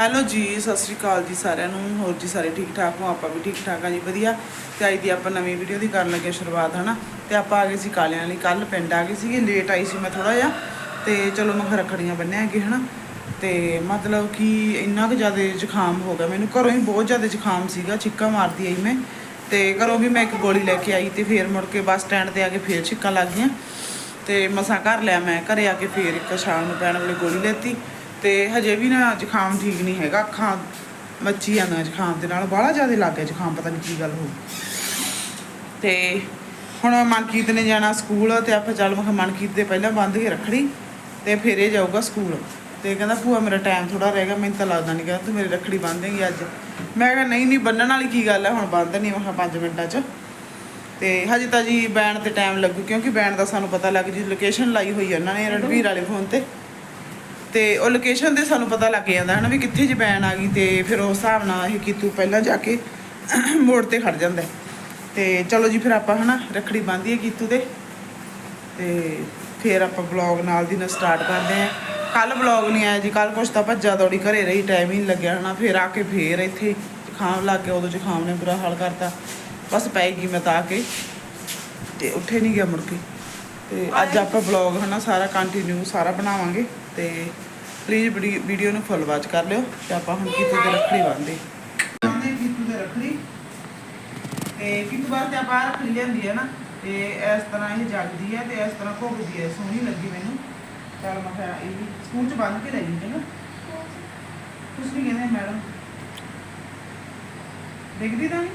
Hello ਜੀ, ਸਤਿ ਸ਼੍ਰੀ ਅਕਾਲ ਜੀ ਸਾਰਿਆਂ ਨੂੰ। ਹੋਰ ਜੀ ਸਾਰੇ ਠੀਕ ਠਾਕ ਹੋ? ਆਪਾਂ ਵੀ ਠੀਕ ਠਾਕ ਆ ਜੀ, ਵਧੀਆ। ਤੇ ਅੱਜ ਦੀ ਆਪਾਂ ਨਵੀਂ ਵੀਡੀਓ ਦੀ ਕਰਨ ਲੱਗੇ ਸ਼ੁਰੂਆਤ, ਹਨਾ? ਤੇ ਆਪਾਂ ਆ ਗਏ ਸੀ ਕਾਲਿਆਂ ਲਈ। ਕੱਲ ਪਿੰਡ ਆ ਗਏ ਸੀਗੇ ਲੇਟ ਆਈ ਸੀ ਮੈਂ ਥੋੜਾ ਜਿਹਾ। ਤੇ ਚਲੋ ਮੈਂ ਕਿਹਾ ਰੱਖੜੀਆਂ ਬੰਨਿਆਂਗੇ ਹਨਾ? ਤੇ ਮਤਲਬ ਕਿ ਇੰਨਾ ਕੁ ਜ਼ਿਆਦਾ ਜ਼ੁਕਾਮ ਹੋ ਗਿਆ ਮੈਨੂੰ। ਘਰੋਂ ਹੀ ਬਹੁਤ ਜ਼ਿਆਦਾ ਜ਼ੁਕਾਮ ਸੀਗਾ, ਛਿੱਕਾ ਮਾਰਦੀ ਆਈ ਮੈਂ। ਤੇ ਘਰੋਂ ਵੀ ਮੈਂ ਇੱਕ ਗੋਲੀ ਲੈ ਕੇ ਆਈ ਤੇ ਫੇਰ ਮੁੜ ਕੇ ਬੱਸ ਸਟੈਂਡ ਤੇ ਆ ਕੇ ਫੇਰ ਛਿੱਕਾਂ ਲੱਗ ਗਈਆਂ ਤੇ ਮਸਾਂ ਘਰ ਲਿਆ ਮੈਂ, ਘਰੇ ਆ ਕੇ ਫੇਰ ਇੱਕ ਸ਼ਾਮ ਨੂੰ ਪੈਣ ਵਾਲੀ ਗੋਲੀ ਲੈਤੀ। ਤੇ ਹਜੇ ਵੀ ਨਾ ਜ਼ੁਕਾਮ ਠੀਕ ਨਹੀਂ ਹੈਗਾ। ਅੱਖਾਂ ਮੱਚੀ ਜਾਂਦਾ ਜ਼ੁਕਾਮ ਦੇ ਨਾਲ। ਬਾਹਲਾ ਜ਼ਿਆਦਾ ਲੱਗ ਗਿਆ ਜ਼ੁਕਾਮ ਪਤਾ ਨਹੀਂ ਕੀ ਗੱਲ ਹੋ ਤੇ ਹੁਣ ਮਨਕੀਤ ਨੇ ਜਾਣਾ ਸਕੂਲ ਤੇ ਆਪਾਂ ਚੱਲ ਮੈਂ ਕਿਹਾ ਮਨਕੀਤ ਦੇ ਪਹਿਲਾਂ ਬੰਦ ਕੇ ਰੱਖੜੀ ਤੇ ਫਿਰ ਇਹ ਜਾਊਗਾ ਸਕੂਲ। ਤੇ ਕਹਿੰਦਾ ਭੂਆ ਮੇਰਾ ਟਾਈਮ ਥੋੜਾ ਰਹਿ ਗਿਆ, ਮੈਨੂੰ ਤਾਂ ਲੱਗਦਾ ਨਹੀਂ ਕਹਿੰਦਾ ਤੂੰ ਮੇਰੀ ਰੱਖੜੀ ਬੰਨ ਦੇਂਗੀ ਅੱਜ। ਮੈਂ ਕਿਹਾ ਨਹੀਂ ਨਹੀਂ ਬੰਨਣ ਵਾਲੀ ਕੀ ਗੱਲ ਹੈ ਹੁਣ ਬੰਦ ਨਹੀਂ ਮੈਂ ਕਿਹਾ 5 ਮਿੰਟਾਂ 'ਚ। ਤੇ ਹਜੇ ਤਾਂ ਜੀ ਬੈਂਡ ਤੇ ਟਾਈਮ ਲੱਗੂ, ਕਿਉਂਕਿ ਬੈਂਡ ਦਾ ਸਾਨੂੰ ਪਤਾ ਲੱਗ ਜੀ ਲੋਕੇਸ਼ਨ ਲਾਈ ਹੋਈ ਹੈ ਉਹਨਾਂ ਨੇ ਰਣਵੀਰ ਵਾਲੇ ਫੋਨ ਤੇ। ਤੇ ਉਹ ਲੋਕੇਸ਼ਨ ਤੇ ਸਾਨੂੰ ਪਤਾ ਲੱਗ ਜਾਂਦਾ ਹਨਾ ਵੀ ਕਿੱਥੇ ਜੇ ਬੈਨ ਆ ਗਈ ਤੇ ਫਿਰ ਉਸ ਹਿਸਾਬ ਨਾਲ ਇਹ ਕੀਤੂ ਪਹਿਲਾਂ ਜਾ ਕੇ ਮੋੜ ਤੇ ਖੜ ਜਾਂਦਾ। ਹੈ। ਤੇ ਚਲੋ ਜੀ ਫਿਰ ਆਪਾਂ ਹਨਾ ਰੱਖੜੀ ਬੰਨ੍ਹਦੀਏ ਕੀਤੂ ਦੇ। ਤੇ ਫਿਰ ਆਪਾਂ ਵਲੌਗ ਨਾਲ ਦੀ ਨਾਲ ਸਟਾਰਟ ਕਰਦੇ ਆਂ ਕੱਲ ਵਲੌਗ ਨਹੀਂ ਆਇਆ ਜੀ ਕੱਲ ਕੁਛ ਤਾਂ ਭੱਜਾ ਦੌੜੀ ਘਰੇ ਰਹੀ ਟਾਈਮ ਹੀ ਨਹੀਂ ਲੱਗਿਆ ਹਨਾ। ਫਿਰ ਆ ਕੇ ਫੇਰ ਇੱਥੇ ਜ਼ੁਕਾਮ ਲੱਗ ਗਿਆ ਉਦੋਂ ਜ਼ੁਕਾਮ ਨੇ ਬੁਰਾ ਹਾਲ ਕਰਤਾ। ਬਸ ਪੈ ਗਈ ਮੈਂ ਤਾਂ ਆ ਕੇ। ਤੇ ਉੱਠੇ ਨਹੀਂ ਗਿਆ ਮੁੜ ਕੇ। ਤੇ ਅੱਜ ਆਪਾਂ ਵਲੌਗ ਹਨਾ ਸਾਰਾ ਕੰਟੀਨਿਊ ਸਾਰਾ ਬਣਾਵਾਂਗੇ। ਤੇ ਪਲੀਜ਼ ਵੀਡੀਓ ਨੂੰ ਫੁੱਲ ਵਾਚ ਕਰ ਲਿਓ ਤੇ ਆਪਾਂ ਹੁਣ ਕੀਤੂ ਤੇ ਰੱਖੜੀ ਬੰਨਦੇ ਬੰਨਦੇ ਕੀਤੂ ਤੇ ਰੱਖੜੀ। ਤੇ ਕੀਤੂ ਵਾਸਤੇ ਆਪਾਂ ਰੱਖੜੀ ਲਿਆਂਦੀ ਹੈ ਨਾ, ਤੇ ਇਸ ਤਰ੍ਹਾਂ ਇਹ ਜਗਦੀ ਹੈ ਤੇ ਇਸ ਤਰ੍ਹਾਂ ਘੁੱਗਦੀ ਹੈ ਸੋਹਣੀ ਲੱਗੀ ਮੈਨੂੰ। ਚਲ ਮੈਂ ਕਿਹਾ ਇਹ ਵੀ ਸਕੂਲ ਚ ਬੰਨ ਕੇ ਲੈ ਜੀ ਚੰਗਾ ਕੁਛ ਨਹੀਂ ਕਹਿੰਦੇ ਮੈਡਮ। ਦੇਖਦੀ ਤਾਂ ਨਹੀਂ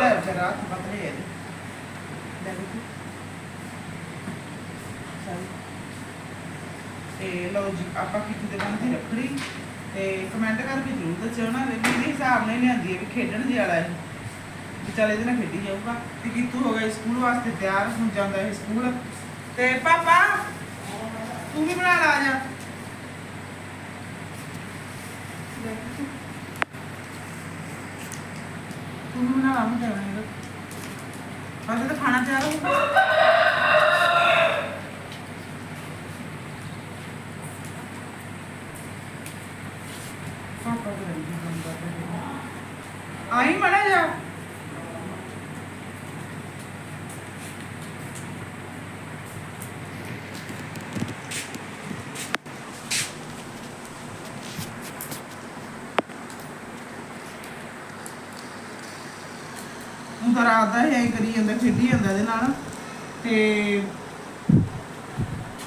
ਲੈ ਜਰਾ ਹੱਥ ਬਦਲੇ ਇਹਦੇ। ਲੈ ਦੇਖੀ। ਚੱਲ। ਤੇ ਲਓ ਜੀ, ਆਪਾਂ ਕਿਤੇ ਦੇ ਬੰਦੇ ਰੱਖੜੀ। ਤੇ ਕਮੈਂਟ ਕਰਕੇ ਜ਼ਰੂਰ ਦੱਸਿਓ ਨਾ, ਵੀ ਦੇ ਹਿਸਾਬ ਨਾਲ ਲਿਆਂਦੀ ਹੈ, ਵੀ ਖੇਡਣ ਜੇ ਵਾਲਾ ਹੈ ਵੀ ਇਹਦੇ ਨਾਲ ਖੇਡੀ ਜਾਊਗਾ। ਤੇ ਕੀਤੂ ਹੋ ਗਿਆ ਸਕੂਲ ਵਾਸਤੇ ਤਿਆਰ ਹੁਣ ਜਾਂਦਾ ਹੈ ਸਕੂਲ ਤੇ ਪਾਪਾ, ਤੂੰ ਵੀ ਬਣਾ ਲਾ ਜਾ। ਤੂੰ ਵੀ ਬਣਾ ਲਾ, ਮੈਂ ਦੇਣਾ ਬਸ ਤਾਂ ਖਾਣਾ ਤਿਆਰ ਹੋਊਗਾ ਹੁਣ ਤਾਂ ਰਾਤ ਦਾ ਇਹ ਐਂ ਕਰੀ ਜਾਂਦਾ ਖੇਡੀ ਜਾਂਦਾ ਇਹਦੇ ਨਾਲ। ਤੇ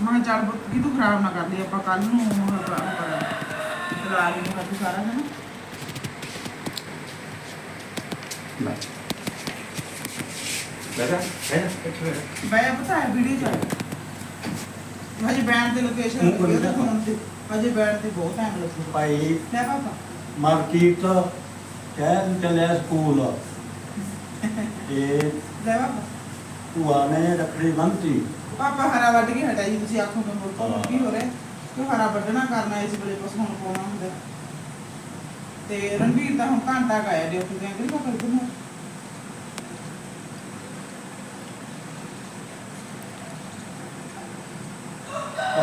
ਮੈਂ ਚੱਲ ਪੁੱਤ ਕੀ ਤੂੰ ਖਰਾਬ ਨਾ ਕਰ ਲਈ ਆਪਾਂ ਕੱਲ ਨੂੰ ਬੁਲਾ ਲਈ ਨੂੰ ਸਾਰਾ ਹੈ ਨਾ ਬੈਠਾ ਬੈਠਾ ਮੈਂ ਪਤਾ ਹੈ ਵੀਡੀਓ ਚੱਲ ਹਜੇ ਬੈਂਡ ਤੇ ਲੋਕੇਸ਼ਨ ਲੱਗੀ। ਤੇ ਫੋਨ ਤੇ। ਹਜੇ ਬੈਂਡ ਤੇ ਬਹੁਤ ਟਾਈਮ ਲੱਗੂਗਾ ਭਾਈ ਲੈ ਪਾਪਾ। ਮਾਰਕੀਟ ਨੂੰ ਚੱਲਿਆ ਸਕੂਲ। ਤੇ ਲੈ ਪਾਪਾ ਭੂਆ ਨੇ ਰੱਖੜੀ ਬੰਨਤੀ। ਪਾਪਾ ਹਰਾ ਵੱਢ ਕੇ ਹਟਾ ਜੀ ਤੁਸੀਂ ਆਖੋ ਕਿ ਮੁੜ ਹਾਂ। ਕੀ ਹੋ ਰਿਹਾ? ਕਿ ਹਰਾ ਵੱਢਣਾ ਕਰਨਾ ਇਸ ਵੇਲੇ ਬਸ ਹੁਣ ਪਾਉਣਾ ਹੁੰਦਾ ਤੇ ਰਣਵੀਰ ਤਾਂ ਹੁਣ ਘੰਟਾ ਗਾਇਆ ਡਿਊਟੀ ਤੇ ਅੰਕਲ ਪਾਪਾ ਇਧਰ ਨੂੰ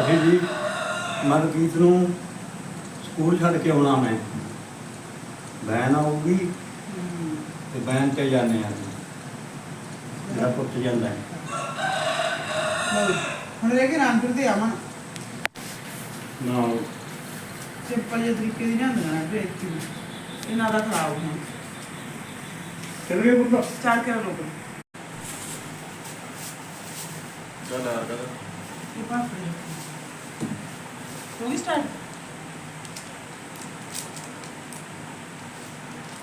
ਅਸੀਂ ਜੀ ਮਨਕੀਤ ਨੂੰ ਸਕੂਲ ਛੱਡ ਕੇ ਆਉਣਾ ਮੈਂ। ਬੈਨ ਆਊਗੀ ਤੇ ਬੈਨ ਤੇ ਜਾਂਦੇ ਆ ਮੇਰਾ ਪੁੱਤ ਜਾਂਦਾ ਹੈ। ਲਓ ਜੀ। ਹੁਣ ਰਹਿ ਕੇ ਰਾਮਪੁਰ ਤੇ ਆਵਾਂ। ਨਾ ਸਿੰਪਲ ਜਿਹੇ ਤਰੀਕੇ ਦੀ ਨਾ ਹੁੰਦੀਆਂ ਨੇ ਬ੍ਰੇਕ ਦੀ ਇਹਨਾਂ ਦਾ ਖਰਾਬ ਹੋਣਾ। ਚੱਲ ਗਏ ਪੁੱਤ। ਚਾਰ ਕੇ ਰੋਕ ਚੱਲ ਆ ਕਰ ਇਹ ਪਾਸ ਹੋ ਗਈ ਸਟਾਰਟ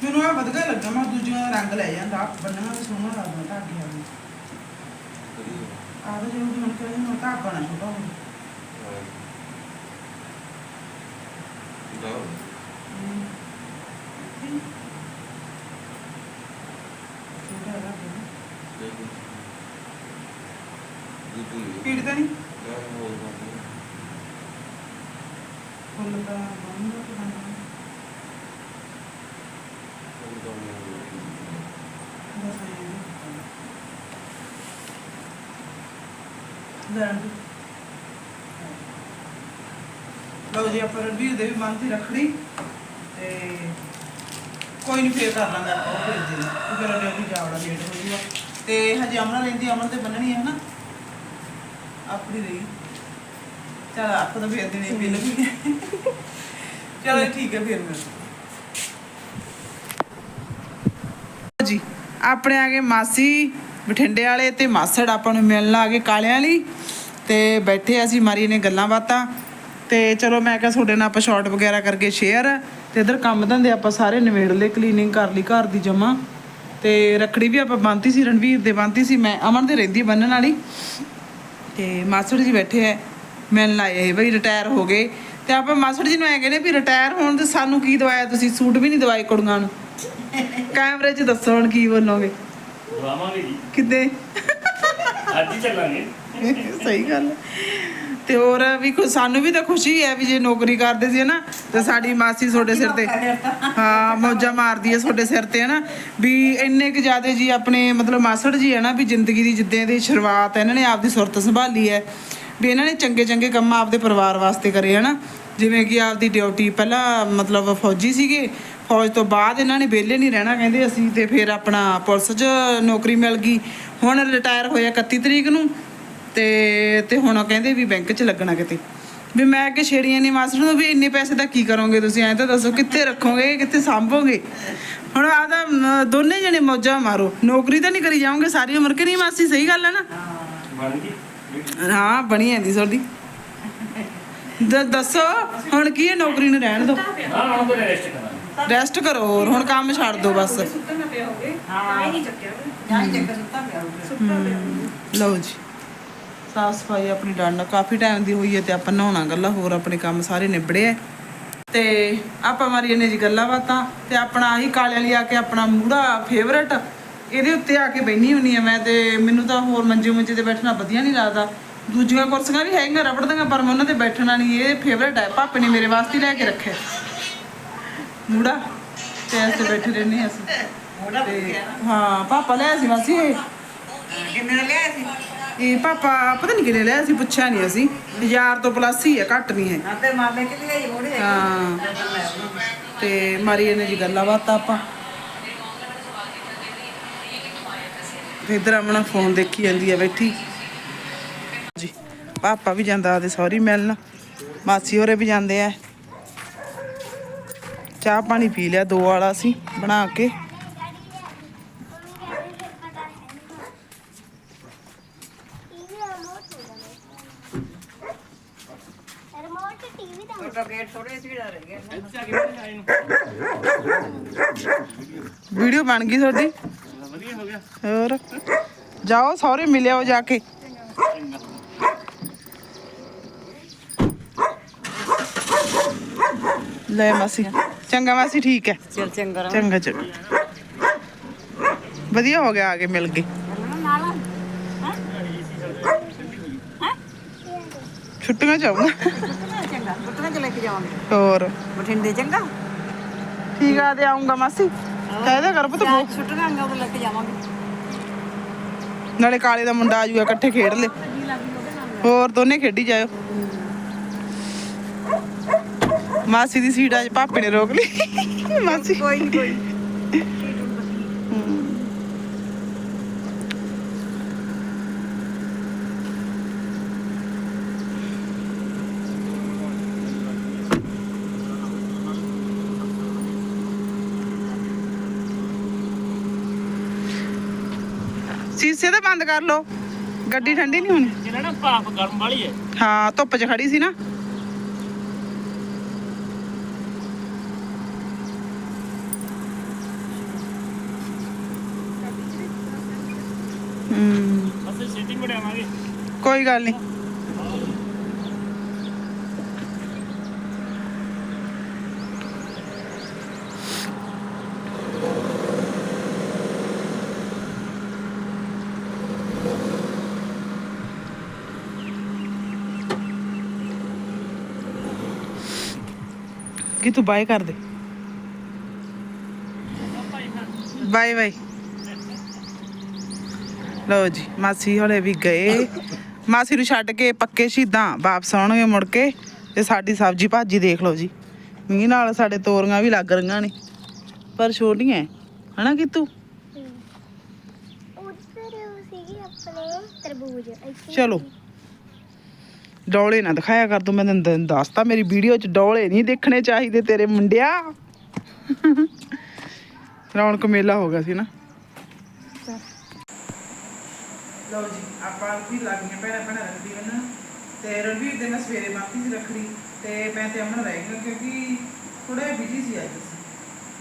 ਮੈਨੂੰ ਆ ਵਧੀਆ ਲੱਗਾ ਮੈਂ ਦੂਜਿਆਂ ਦਾ ਰੰਗ ਲੈ ਜਾਂਦਾ ਬੰਨਣਾ ਵੀ ਸੋਹਣਾ ਲੱਗਦਾ ਧਾਗੇ ਵਾਲੀ ਆਹ ਜੇ ਉਹ ਹੁਣ ਕਹਿੰਦੇ ਮੈਂ ਧਾਗਾ ਨਾ ਛੋਟਾ ਹੋਵੇ ਛੋਟਾ ਰੱਖ ਪੀੜ ਤਾਂ ਨਹੀਂ ਫੁੱਲ ਦਾ ਬੰਨ੍ਹਦਾ ਤੇ ਬੰਨ੍ਹਦਾ। ਬਸ ਐਂ ਹੀ ਹੁੰਦਾ। ਲੈਣ ਦੇ। ਲਓ ਜੀ, ਆਪਾਂ ਰਣਵੀਰ ਦੇ ਵੀ ਬੰਨਤੀ ਰੱਖੜੀ ਤੇ ਕੋਈ ਨਹੀਂ ਫੇਰ ਕਰ ਲਾਂਗੇ ਉਹ ਭੇਜ ਦੇ ਫਿਰ ਅੱਗੇ ਵੀ ਜਾਵੜਾ ਲੇਟ ਹੋ ਜੂਗਾ ਤੇ ਹਜੇ ਅਮਨ ਲੈਂਦੀ ਅਮਨ ਤੇ ਬੰਨਣੀ ਹੈ ਹਨਾ? ਆਪਣੀ ਰਹੀ ਚਲ, ਆਪ ਤਾਂ ਫੇਰ ਦੇਣੀ ਬਿੱਲ ਵੀ ਚਲੋ, ਠੀਕ ਹੈ ਫਿਰ ਮੈਂ ਜੀ, ਆਪਣੇ ਆ ਗਏ ਮਾਸੀ ਬਠਿੰਡੇ ਵਾਲੇ ਤੇ ਮਾਸੜ ਆਪਾਂ ਨੂੰ ਮਿਲਣ ਆ ਗਏ ਕਾਲਿਆਂ ਲਈ। ਤੇ ਬੈਠੇ ਅਸੀਂ ਮਾਰੀ ਨੇ ਗੱਲਾਂ ਬਾਤਾਂ। ਤੇ ਚਲੋ ਮੈਂ ਕਿਹਾ ਤੁਹਾਡੇ ਨਾਲ ਆਪਾਂ ਸ਼ਾਰਟ ਵਗੈਰਾ ਕਰਕੇ ਸ਼ੇਅਰ ਤੇ ਇਧਰ ਕੰਮ ਧੰਦੇ ਆਪਾਂ ਸਾਰੇ ਨਿਬੇੜ ਲਏ ਕਲੀਨਿੰਗ ਕਰ ਲਈ, ਘਰ ਦੀ ਜਮਾ ਤੇ ਰੱਖੜੀ ਵੀ ਆਪਾਂ ਬੰਨਤੀ ਸੀ, ਰਣਵੀਰ ਦੇ ਬੰਨਤੀ ਸੀ, ਮੈਂ ਅਮਨ ਦੇ ਰਹਿੰਦੀ ਬੰਨਣ ਵਾਲੀ। ਤੇ ਮਾਸੜ ਜੀ ਬੈਠੇ ਐ ਮਿਲਣ ਆਏ ਬਈ ਰਿਟਾਇਰ ਹੋ ਗਏ। ਤੇ ਆਪਾਂ ਮਾਸੜ ਜੀ ਨੂੰ ਐ ਕਹਿੰਦੇ ਵੀ ਰਿਟਾਇਰ ਹੋਣ ਤੇ ਸਾਨੂੰ ਕੀ ਦਵਾਇਆ ਤੁਸੀਂ? ਸੂਟ ਵੀ ਨਹੀਂ ਦਵਾਏ ਕੁੜੀਆਂ ਨੂੰ। ਕੈਮਰੇ 'ਚ ਦੱਸੋ ਹੁਣ ਕੀ ਬੋਲੋਗੇ। ਦਵਾਵਾਂਗੇ ਜੀ। ਕਿੱਦੇ? ਅੱਜ ਹੀ ਚੱਲਾਂਗੇ। ਸਹੀ ਗੱਲ ਹੈ। ਤੇ ਹੋਰ ਵੀ ਕੁ- ਸਾਨੂੰ ਵੀ ਤਾਂ ਖੁਸ਼ੀ ਹੈ ਵੀ ਜੇ ਨੌਕਰੀ ਕਰਦੇ ਸੀ ਨਾ ਤੇ ਸਾਡੀ ਮਾਸੀ ਤੁਹਾਡੇ ਸਿਰ ਤੇ ਹਾਂ ਮੌਜਾਂ ਮਾਰਦੀ ਹੈ ਤੁਹਾਡੇ ਸਿਰ ਤੇ ਹੈ ਨਾ ਵੀ ਇੰਨੇ ਕੁ ਜ਼ਿਆਦੇ ਜੀ ਆਪਣੇ ਮਤਲਬ ਮਾਸੜ ਜੀ ਹੈ ਨਾ ਵੀ ਜ਼ਿੰਦਗੀ ਦੀ ਜਿੱਦਾਂ ਦੀ ਸ਼ੁਰੂਆਤ ਹੈ ਇਹਨਾਂ ਨੇ ਆਪਦੀ ਸੁਰਤ ਸੰਭਾਲੀ ਹੈ। ਵੀ ਇਹਨਾਂ ਨੇ ਚੰਗੇ ਚੰਗੇ ਕੰਮ ਆਪਦੇ ਪਰਿਵਾਰ ਵਾਸਤੇ ਕਰੇ ਹੈ ਨਾ ਜਿਵੇਂ ਕਿ ਆਪਦੀ ਡਿਊਟੀ ਪਹਿਲਾਂ ਮਤਲਬ ਫੌਜੀ ਸੀਗੇ ਫੌਜ ਤੋਂ ਬਾਅਦ ਇਹਨਾਂ ਨੇ ਵਿਹਲੇ ਨਹੀਂ ਰਹਿਣਾ, ਕਹਿੰਦੇ ਅਸੀਂ ਤੇ ਫਿਰ ਆਪਣਾ ਪੁਲਿਸ 'ਚ ਨੌਕਰੀ ਮਿਲ ਗਈ। ਹੁਣ ਰਿਟਾਇਰ ਹੋਇਆ 31 ਤਰੀਕ ਨੂੰ ਤੇ ਤੇ ਹੁਣ ਕਹਿੰਦੇ ਵੀ ਬੈਂਕ 'ਚ ਲੱਗਣਾ ਕਿਤੇ। ਵੀ ਮੈਂ ਕਿ ਛੇੜੀਆਂ ਨਹੀਂ ਮਾਸਟਰ ਨੂੰ, ਵੀ ਇੰਨੇ ਪੈਸੇ ਦਾ ਕੀ ਕਰੋਗੇ ਤੁਸੀਂ? ਐਂ ਤਾਂ ਦੱਸੋ ਕਿੱਥੇ ਰੱਖੋਗੇ, ਕਿੱਥੇ ਸੰਭੋਗੇ? ਹੁਣ ਆਦਾ ਦੋਨੇ ਜਣੇ ਮੌਜਾਂ ਮਾਰੋ। ਨੌਕਰੀ ਤਾਂ ਨਹੀਂ ਕਰੀ ਜਾਓਗੇ, ਸਾਰੀ ਉਮਰ ਕਿ ਨਹੀਂ ਮਾਸੀ? ਸਹੀ ਗੱਲ ਹੈ ਨਾ? ਹਾਂ, ਬਣੀ ਜਾਂਦੀ ਤੁਹਾਡੀ। ਦੱਸੋ, ਹੁਣ ਕੀ ਹੈ ਨੌਕਰੀ ਨੂੰ ਰਹਿਣ ਦਿਓ ਹਾਂ, ਹੁਣ ਤਾਂ ਰੈਸਟ ਰੈਸਟ ਕਰੋ ਹੋਰ ਹੁਣ ਕੰਮ ਛੱਡ ਦਿਓ ਬਸ। ਲਓ ਜੀ। ਸਾਫ਼ ਸਫ਼ਾਈ ਆਪਣੀ ਡਨ ਕਾਫੀ ਟਾਈਮ ਦੀ ਹੋਈ ਹੈ ਤੇ ਆਪਾਂ ਨਹਾਉਣਾ ਗੱਲਾਂ ਹੋਰ ਆਪਣੇ ਕੰਮ ਸਾਰੇ ਨਿਬੜੇ ਆ। ਤੇ ਆਪਾਂ ਮਾਰੀਏ ਨੇ ਜੀ ਗੱਲਾਂ ਬਾਤਾਂ ਤੇ ਆਪਣਾ ਆਹੀ ਕਾਲੇ ਵਾਲੀ ਆ ਕੇ ਆਪਣਾ ਮੂੜਾ ਫੇਵਰਟ ਇਹਦੇ ਉੱਤੇ ਆ ਕੇ ਬੈਣੀ ਹੁੰਨੀ ਆ ਮੈਂ ਤੇ ਮੈਨੂੰ ਤਾਂ ਹੋਰ ਮੰਜੇ ਮੁੰਜੇ ਤੇ ਬੈਠਣਾ ਵਧੀਆ ਨਹੀਂ ਲੱਗਦਾ। ਦੂਜੀਆਂ ਕੁਰਸੀਆਂ ਵੀ ਹੈਗੀਆਂ ਰਬੜ ਦੀਆਂ ਪਰ ਮੈਂ ਉਹਨਾਂ ਤੇ ਬੈਠਣਾ ਨਹੀਂ। ਇਹ ਫੇਵਰਟ ਹੈ ਪਾਪੇ ਨੇ ਮੇਰੇ ਵਾਸਤੇ ਹੀ ਲੈ ਕੇ ਰੱਖਿਆ ਮੂੜਾ? ਤੇ ਐਸੇ ਬੈਠੇ ਰਹਿੰਦੇ ਹਾਂ ਅਸੀਂ। ਤੇ ਹਾਂ ਪਾਪਾ ਲਿਆ ਸੀ ਮਾਸੀ। ਕਿੰਨੇ ਲਿਆ ਸੀ? ਇਹ ਪਾਪਾ ਪਤਾ ਨਹੀਂ ਕਿਹਨੇ ਲਿਆ ਸੀ ਪੁੱਛਿਆ ਨਹੀਂ ਅਸੀਂ। ਹਜ਼ਾਰ ਤੋਂ ਪਲੱਸ ਹੀ ਹੈ ਘੱਟ ਨਹੀਂ ਹੈ। ਆਪੇ ਮਾਮੇ ਕਿ ਲਈ ਮੋੜੇ ਹਾਂ। ਤੇ ਮਾਰੀ ਇਹਨੇ ਜੀ ਗੱਲਾਂ ਬਾਤਾਂ ਆਪਾਂ। ਤੇ ਇਧਰ ਆਪਣਾ ਫੋਨ ਦੇਖੀ ਜਾਂਦੀ ਹੈ ਬੈਠੀ। ਜੀ ਪਾਪਾ ਵੀ ਜਾਂਦਾ ਆਦੇ ਸੌਰੀ ਮਿਲਣ। ਮਾਸੀ ਹੋਰੇ ਵੀ ਜਾਂਦੇ ਆ। ਚਾਹ ਪਾਣੀ ਪੀ ਲਿਆ, ਦੋ ਵਾਲਾ ਸੀ, ਬਣਾ ਕੇ। ਵੀਡੀਓ ਬਣ ਗਈ ਤੁਹਾਡੀ? ਵਧੀਆ ਹੋ ਗਿਆ ਹੋਰ? ਜਾਓ, ਸਹੁਰੇ ਮਿਲਿਓ ਜਾ ਕੇ। ਲੈ ਮਾਸੀ। ਚੰਗਾ ਮਾਸੀ ਠੀਕ ਹੈ। ਚਲ ਚੰਗਾ ਚੰਗਾ ਚੰਗਾ। ਵਧੀਆ ਹੋ ਗਿਆ ਆ ਕੇ ਮਿਲ ਗਏ ਛੁੱਟੀਆਂ ਚ ਆਉਂਗਾ ਚੰਗਾ ਪੁੱਤਰਾ ਚ ਲੈ ਕੇ ਜਾਵਾਂਗੇ ਹੋਰ? ਬਠਿੰਡੇ ਚੰਗਾ? ਠੀਕ ਆ ਤੇ ਆਉਂਗਾ ਮਾਸੀ। ਕਹਿਦਾ ਕਰ ਪੁੱਤ ਚਾਹ ਛੁੱਟੀਆਂ ਆਂਗਾ ਉਹ ਲੈ ਕੇ ਜਾਵਾਂਗੇ। ਨਾਲੇ ਕਾਲੇ ਦਾ ਮੁੰਡਾ ਆ ਜੂਗਾ ਇਕੱਠੇ ਖੇਡ ਲੈ। ਹੋਰ ਦੋਨੇ ਖੇਡੀ ਜਾਇਓ। ਮਾਸੀ ਦੀ ਸੀਟ ਅੱਜ ਪਾਪੇ ਨੇ ਰੋਕ ਲਈ। ਮਾਸੀ। ਕੋਈ ਨਹੀਂ ਕੋਈ ਸੀਸੇ ਤਾਂ ਬੰਦ ਕਰ ਲਓ। ਗੱਡੀ ਠੰਡੀ ਨਹੀਂ ਹੋਣੀ? ਜਿਹੜਾ ਨਾ ਭਾਪ ਗਰਮ ਵਾਲੀ ਹੈ। ਹਾਂ ਧੁੱਪ 'ਚ ਖੜੀ ਸੀ ਨਾ। ਹੂੰ ਅਸੀਂ ਕੋਈ ਗੱਲ ਨਹੀਂ। ਕਿ ਤੂੰ ਬਾਏ ਕਰ ਦੇ? Bye bye. ਲਓ ਜੀ ਮਾਸੀ ਹਲੇ ਵੀ ਗਏ। ਮਾਸੀ ਨੂੰ ਛੱਡ ਕੇ ਪੱਕੇ ਸ਼ਹੀਦਾਂ ਵਾਪਸ ਆਉਣਗੇ ਮੁੜ ਕੇ। ਤੇ ਸਾਡੀ ਸਬਜ਼ੀ ਭਾਜੀ ਦੇਖ ਲਓ ਜੀ। ਮੀਂਹ ਨਾਲ ਸਾਡੇ ਤੋਰੀਆਂ ਵੀ ਲੱਗ ਰਹੀਆਂ ਨੇ। ਪਰ ਛੋਟੀਆਂ ਹੈ। ਹਨਾ ਕਿਤੂ? ਚਲੋ। ਡੌਲੇ ਨਾ ਦਿਖਾਇਆ ਕਰ ਤੂੰ ਮੈਂ ਤੈਨੂੰ ਦੱਸਤਾ ਮੇਰੀ ਵੀਡੀਓ 'ਚ ਡੌਲੇ ਨਹੀਂ ਦੇਖਣੇ ਚਾਹੀਦੇ ਤੇਰੇ ਮੁੰਡਿਆ। ਰੌਣਕ ਮੇਲਾ ਹੋ ਗਿਆ ਸੀ ਨਾ। ਲਓ ਜੀ ਆਪਾਂ ਵੀ ਲੱਗੀਆਂ ਭੈਣਾਂ ਭੈਣਾਂ ਰੱਖੜੀ ਬੰਨਣ ਤੇ ਰਣਵੀਰ ਦੇ ਮੈਂ ਸਵੇਰੇ ਬਾਕੀ ਸੀ ਰੱਖੜੀ ਤੇ ਮੈਂ ਤੇ ਅਮਨ ਰਹਿ ਗਏ ਕਿਉਂਕਿ ਥੋੜਾ ਬਿਜ਼ੀ ਸੀ ਅੱਜ ਅਸੀਂ।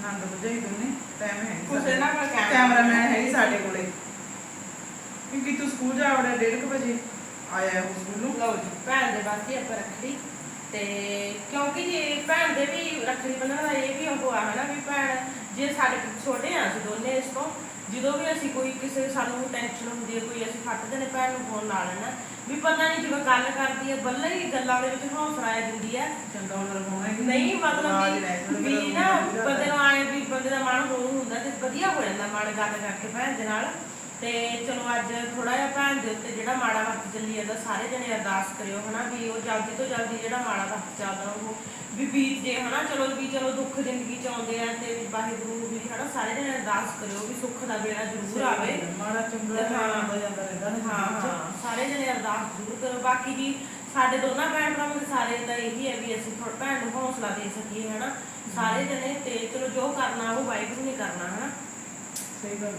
ਨੰਦ ਭਜਾਈ ਦੋਨੇ ਟਾਈਮ ਹੈ ਕੁਛ ਇਹਨਾਂ ਕੋਲ। ਕੈਮਰਾਮੈਨ ਹੈ ਹੀ ਸਾਡੇ ਕੋਲੇ। ਕਿਉਂਕਿ ਤੂੰ ਸਕੂਲ ਜਾ ਵੜਿਆ 1:30 ਵਜੇ ਆਇਆ ਉਹ ਸਕੂਲੋਂ। ਲਓ ਜੀ ਭੈਣ ਦੇ ਵਾਸਤੇ ਆਪਾਂ ਰੱਖੜੀ। ਤੇ ਕਿਉਂਕਿ ਜੀ ਭੈਣ ਦੇ ਵੀ ਰੱਖੜੀ ਬੰਨਣ ਦਾ ਇਹ ਵੀ ਉਹ ਆ ਵੀ ਭੈਣ ਜੇ ਸਾਡੇ ਛੋਟੇ ਆ ਅਸੀਂ ਦੋਨੇ ਇਸ ਤੋਂ ਜਦੋਂ ਵੀ ਅਸੀਂ ਕੋਈ ਕਿਸੇ ਸਾਨੂੰ ਟੈਨਸ਼ਨ ਹੁੰਦੀ ਹੈ ਕੋਈ ਅਸੀਂ ਫੱਟਦੇ ਨੇ ਭੈਣ ਨੂੰ ਫੋਨ ਲਾ ਲੈਣਾ ਵੀ ਪਤਾ ਨਹੀਂ ਜਦੋਂ ਗੱਲ ਕਰਦੀ ਹੈ ਬੱਲੇ ਹੀ ਗੱਲਾਂ ਦੇ ਵਿੱਚ ਹੌਸਲਾ ਆ ਦਿੰਦੀ ਹੈ। ਚੰਗਾ ਉਹਨਾਂ ਨੂੰ ਨਹੀਂ ਮਤਲਬ ਵੀ- ਨਾ ਬੰਦੇ ਨੂੰ ਆਏ ਵੀ ਬੰਦੇ ਦਾ ਮਨ ਹੋ ਹੁੰਦਾ ਤੇ ਵਧੀਆ ਹੋ ਜਾਂਦਾ ਮਨ ਗੱਲ ਕਰਕੇ ਭੈਣ ਦੇ ਨਾਲ। ਤੇ ਚਲੋ ਅੱਜ ਥੋੜਾ ਜਿਹਾ ਭੈਣ ਦੇ ਉੱਤੇ ਜਿਹੜਾ ਮਾੜਾ ਵਕਤ ਚੱਲੀ ਜਾਂਦਾ ਸਾਰੇ ਜਣੇ ਅਰਦਾਸ ਕਰਿਓ ਹਨਾ ਵੀ ਉਹ ਜਲਦੀ ਤੋਂ ਜਲਦੀ ਜਿਹੜਾ ਮਾੜਾ ਵਕਤ ਚੱਲਦਾ ਉਹ ਵੀ ਬੀਤ ਜੇ ਹਨਾ ਚਲੋ ਵੀ ਚਲੋ ਦੁੱਖ ਜ਼ਿੰਦਗੀ ਚ ਆਉਂਦੇ ਆ ਤੇ ਵਾਹਿਗੁਰੂ ਵੀ ਹਨਾ ਸਾਰੇ ਜਣੇ ਅਰਦਾਸ ਕਰਿਓ ਵੀ ਸੁੱਖ ਦਾ ਵੇਲਾ ਜ਼ਰੂਰ ਆਵੇ ਮਾੜਾ ਚੰਗਾ ਹਾਂ। ਆਉਂਦਾ ਜਾਂਦਾ ਰਹਿੰਦਾ ਨਾ। ਹਾਂ ਸਾਰੇ ਜਣੇ ਅਰਦਾਸ ਜ਼ਰੂਰ ਕਰੋ ਬਾਕੀ ਜੀ ਸਾਡੇ ਦੋਨਾਂ ਭੈਣ ਭਰਾਵਾਂ ਦੇ ਸਾਰੇ ਦਾ ਇਹੀ ਹੈ ਵੀ ਅਸੀਂ ਥੋੜਾ ਭੈਣ ਨੂੰ ਹੌਸਲਾ ਦੇ ਸਕੀਏ ਹਨਾ ਸਾਰੇ ਜਣੇ ਤੇ ਚਲੋ ਜੋ ਕਰਨਾ ਉਹ ਵਾਹਿਗੁਰੂ ਨੇ ਕਰਨਾ ਹਨਾ ਸਹੀ ਗੱਲ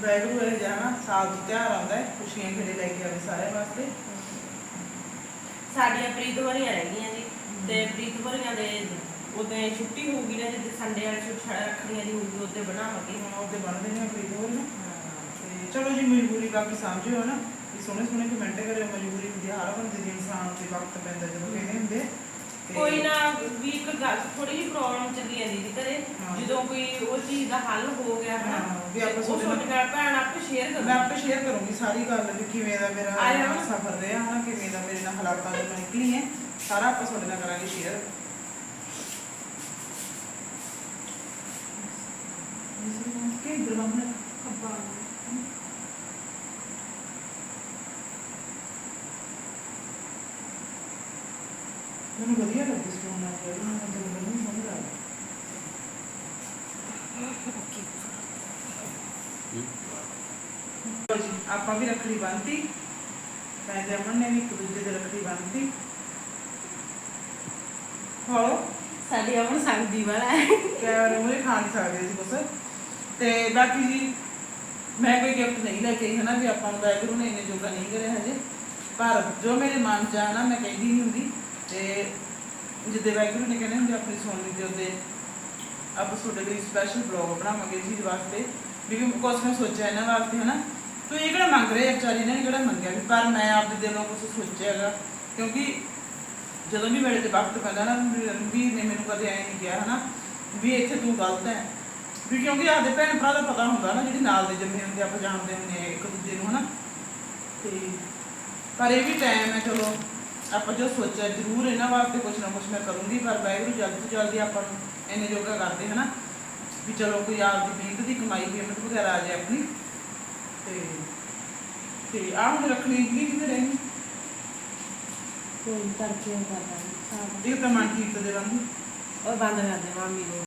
ਵੈਗਰੂ ਇਹ ਜਾਣਾ ਸਾਲ ਦੀ ਤਿਉਹਾਰ ਆਉਂਦਾ ਹੈ ਖੁਸ਼ੀਆਂ ਖੇੜੇ ਲੈ ਕੇ ਆਵੇ ਸਾਰਿਆਂ ਵਾਸਤੇ। ਸਾਡੀਆਂ ਪ੍ਰੀਤ ਰਹਿ ਗਈਆਂ ਜੀ ਤੇ ਪ੍ਰੀਤ ਦੇ ਉਹਦੇ ਛੁੱਟੀ ਹੋਊਗੀ ਨਾ ਜਿੱਦੇ ਸੰਡੇ ਵਾਲੀ ਛੁੱਟੀ ਰੱਖੜੀਆਂ ਦੀ ਹੋਊਗੀ ਉਹਦੇ ਬਣਾਵਾਂਗੇ। ਹੁਣ ਉਹਦੇ ਬਣਦੇ ਨੇ ਕੋਈ ਹੋਰ ਨਾ ਤੇ ਚਲੋ ਜੀ ਮਜਬੂਰੀ ਬਾਕੀ ਸਮਝਿਓ ਨਾ ਵੀ ਸੋਹਣੇ ਸੋਹਣੇ ਕਮੈਂਟ ਕਰਿਓ ਮਜਬੂਰੀ ਹੁੰਦੀ ਹਰ ਬੰਦੇ ਦੀ ਇਨਸਾਨ ਤੇ ਵਕਤ ਪੈਂਦਾ ਜਦੋਂ ਕਹਿੰਦੇ ਹੁੰਦੇ ਕੋਈ ਨਾ ਵੀ ਇੱਕ ਗੱਲ ਥੋੜੀ ਜਿਹੀ ਪ੍ਰੋਬਲਮ ਚੱਲੀ ਜਾਂਦੀ ਸੀ ਘਰੇ। ਜਦੋਂ ਕੋਈ ਉਹ ਚੀਜ਼ ਦਾ ਹੱਲ ਹੋ ਗਿਆ ਹਨਾ ਵੀ ਆਪਾਂ ਉਹ ਸੋਚਦੇ ਤੁਹਾਡੇ ਨਾਲ ਭੈਣ ਆਪੇ ਸ਼ੇਅਰ ਮੈਂ ਕਰੋ ਆਪੇ ਸ਼ੇਅਰ ਕਰੂੰਗੀ ਸਾਰੀ ਗੱਲ ਵੀ ਕਿਵੇਂ ਦਾ ਮੇਰਾ ਆਇਆ ਵਾ। ਸਫ਼ਰ ਰਿਹਾ ਹਨਾ ਕਿਵੇਂ ਦਾ ਮੇਰੇ ਨਾਲ ਹਾਲਾਤਾਂ ਦੇ ਮੈਂ ਨਿਕਲੀ ਹੈ ਸਾਰਾ ਆਪਾਂ ਤੁਹਾਡੇ ਨਾਲ ਕਰਾਂਗੇ ਸ਼ੇਅਰ ਕਿ ਇਧਰ ਮੰਨ ਮੈਨੂੰ ਵਧੀਆ ਲੱਗਦੀ ਸਟੋਨ ਨਾਲ ਜਿਹੜੀ ਮੈਂ ਤੁਹਾਨੂੰ ਮੈਨੂੰ ਸਮਝ ਆ ਗਈ ਲਓ ਜੀ, ਆਪਾਂ ਵੀ ਰੱਖੜੀ ਬੰਨਤੀ ਮੈਂ ਤੇ ਅਮਨ ਨੇ ਵੀ ਇੱਕ ਦੂਜੇ ਦੇ ਰੱਖੜੀ ਬੰਨਤੀ। ਹੋ ਸਾਡੀ ਅਮਨ ਸੰਗਦੀ ਵਾਲਾ ਹੈ। ਕੈਮਰੇ ਮੂਰੇ ਖਾ ਨਹੀਂ ਸਕਦੇ ਸੀ ਕੁਛ। ਤੇ ਬਾਕੀ ਜੀ ਮੈਂ ਕੋਈ ਗਿਫਟ ਨਹੀਂ ਲੈ ਕੇ ਆਈ ਹਨਾ ਵੀ ਆਪਾਂ ਨੂੰ ਵਾਹਿਗੁਰੂ ਨੇ ਇੰਨੇ ਜੋਗਾ ਨਹੀਂ ਕਰਿਆ ਹਜੇ। ਪਰ ਜੋ ਮੇਰੇ ਮਨ ਚ ਆ ਨਾ ਮੈਂ ਕਹਿੰਦੀ ਨਹੀਂ ਹੁੰਦੀ। ਤੇ ਜਿੱਦੇ ਵਾਹਿਗੁਰੂ ਨੇ ਕਹਿੰਦੇ ਹੁੰਦੇ ਆਪਣੀ ਸੁਣਨੀ ਦੇ ਉਹਦੇ ਆਪਾਂ ਤੁਹਾਡੇ ਲਈ ਸਪੈਸ਼ਲ ਬਲੌਗ ਬਣਾਵਾਂਗੇ ਜੀ ਵਾਸਤੇ। ਵੀ ਕੁਛ ਮੈਂ ਸੋਚਿਆ ਇਹਨਾਂ ਵਾਸਤੇ, ਹਨਾ? ਤੂੰ ਇਹ ਕਿਹੜਾ ਮੰਗ ਰਹੇ? ਆ ਵਿਚਾਰੀ ਨੇ ਕਿਹੜਾ ਮੰਗਿਆ ਵੀ ਪਰ ਮੈਂ ਆਪਦੇ ਦਿਲੋਂ ਕੁਛ ਸੋਚਿਆ ਕਿਉਂਕਿ ਜਦੋਂ ਵੀ ਮੇਰੇ ਤੇ ਵਕਤ ਪੈਂਦਾ ਨਾ ਰਣਵੀਰ ਨੇ ਮੈਨੂੰ ਕਦੇ ਐ ਨਹੀਂ ਕਿਹਾ, ਹਨਾ? ਵੀ ਇੱਥੇ ਤੂੰ ਗਲਤ ਹੈ। ਵੀ ਕਿਉਂਕਿ ਆਪਦੇ ਭੈਣ ਭਰਾ ਦਾ ਪਤਾ ਹੁੰਦਾ ਨਾ, ਜਿਹੜੀ ਨਾਲ ਦੇ ਜੰਮੇ ਹੁੰਦੇ ਆਪਾਂ ਜਾਣਦੇ ਹੁੰਦੇ ਆ ਇੱਕ ਦੂਜੇ ਨੂੰ, ਹਨਾ? ਤੇ ਪਰ ਇਹ ਵੀ ਟਾਈਮ ਹੈ, ਚਲੋ, ਆਪਾਂ ਜੋ ਸੋਚਿਆ ਜ਼ਰੂਰ ਇਹਨਾਂ ਵਾਸਤੇ ਕੁਝ ਨਾ ਕੁਝ ਮੈਂ ਕਰੂੰਗੀ, ਪਰ ਵਾਹਿਗੁਰੂ ਜਲਦੀ ਤੋਂ ਜਲਦੀ ਆਪਾਂ ਨੂੰ ਇੰਨੇ ਜੋਗਾ ਕਰਦੇ, ਹਨਾ? ਵੀ ਚਲੋ ਕੋਈ ਆਪਦੀ ਮਿਹਨਤ ਦੀ ਕਮਾਈ ਪੇਮੈਂਟ ਵਗੈਰਾ ਆ ਜਾਏ ਆਪਣੀ। ਤੇ ਤੇ ਆਹ ਹੁਣ ਰੱਖਣੀ ਕੀ ਕਿਤੇ ਰਹਿਣੀ ਕੋਈ ਕਰਕੇ ਉਹ ਕਰਦਾ ਇਹ ਤਾਂ ਮਨ ਠੀਕ ਤੇ ਦੇ ਬੰਦੀ ਉਹ ਬੰਦ ਕਰ ਦੇ ਮਾਮੀ ਨੂੰ।